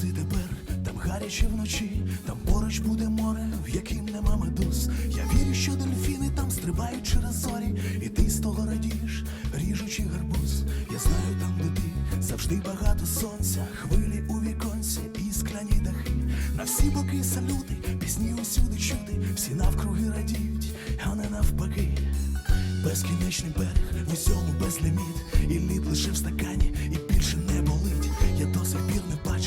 зранку чи вночі, там поруч буде море, в яким нема медуз. Я вірю, що дельфіни там стрибають через зорі, і ти з того радієш, ріжучи гарбуз. Я знаю там, де ти завжди багато сонця, хвилі у віконці і скляні дахи. На всі боки салюти, пісні усюди чути, всі навкруги радіють, а не навпаки. Безкінечний берег, в усьому безліміт, і лід лише в стакані, і більше не болить. Я до сих пір не бачив,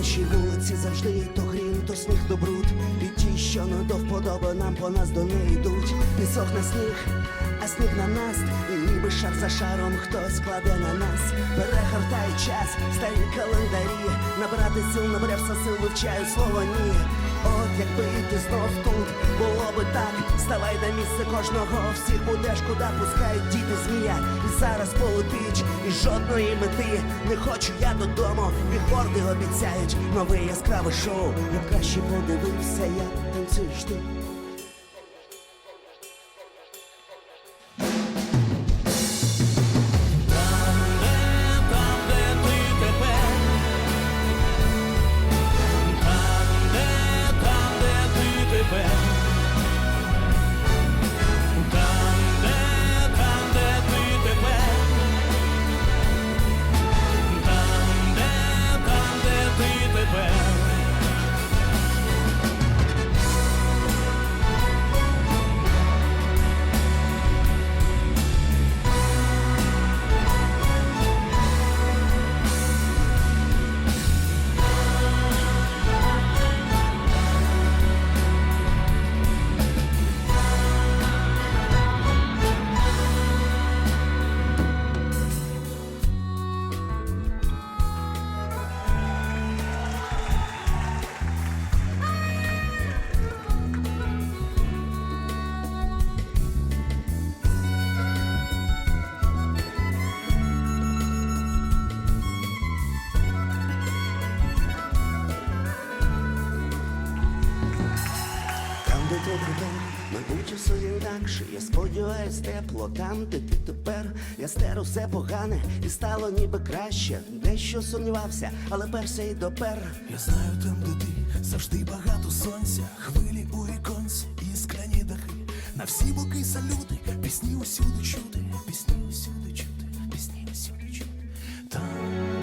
На нашій вулиці завжди то грім, то сніг, то бруд. І ті, що не до вподоби, нам по нас до неї йдуть. Пісок на сніг, а сніг на нас, і ніби шар за шаром хтось кладе на нас. Перегортає час, старі календарі. Набрати сил, набрався сил, вивчаю слово ні. От якби знов тут, було би так. Ставай на місце кожного, всіх будеш, куди пускають діти змія. І зараз полетить, і жодної мети не хочу я додому. Бігборди обіцяють нове яскраве шоу. Я краще подивився, як танцюєш ти. де ти тепер, майбутнє все інакше, я сподіваюсь, тепло там, де ти тепер. Я стеру все погане і стало ніби краще. Дещо сумнівався, але перся і допер. Я знаю там, де ти завжди багато сонця, хвилі у віконці і скляні дахи. На всі боки салюти, пісні усюди чути, пісні усюди чути, пісні усюди чути. Там